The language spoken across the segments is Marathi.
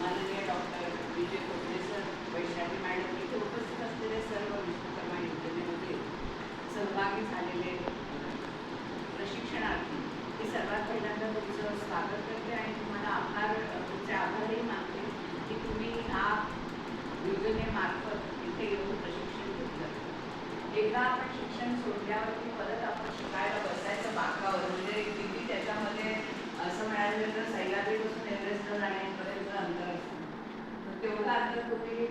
माननीय doctor Vijay Kokane sir Vaishali madam इथे उपस्थित असलेले सर्व विश्वकर्मा योजनेमध्ये सहभागी झालेले प्रशिक्षणार्थी मी सर्वात पहिल्यांदा तुमचं स्वागत करते आणि तुम्हाला आभार तुमचे आभारही मानते की तुम्ही ह्या योजनेमार्फत इथे येऊन प्रशिक्षण घेतलं. एकदा आपण शिक्षण सोडून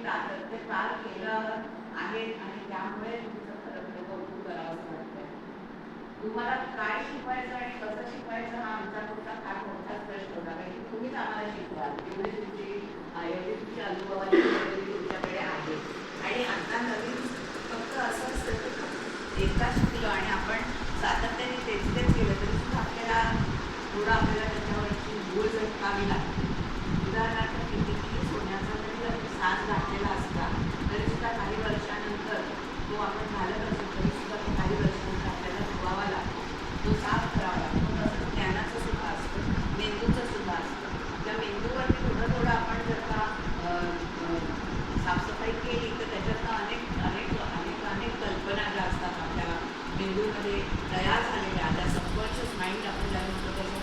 सातत्य पार केलं आहे आणि त्यामुळे तुमचं खरं कौतुक करावं असं वाटतंय तुम्हाला काय शिकवायचं आणि कसं शिकवायचं हा आमचा तुमचा फार मोठा प्रश्न होता कारण की तुम्हीच आम्हाला शिकवाल एवढी तुमची एवढी तुमची अनुभवाची तुमच्याकडे आहे आणि आता नवीन फक्त असं असतं की फक्त एकदा शिकलो आणि आपण सातत्याने तेच तेच केलं तरी सुद्धा आपल्याला थोडं आपल्याला त्याच्यावरची भूल जटकावी लागते म्हणजे मेंदूमध्ये तयार झालेल्या त्या सबकॉन्शियस माइंड आपण ज्या म्हणतो त्याच्यामध्ये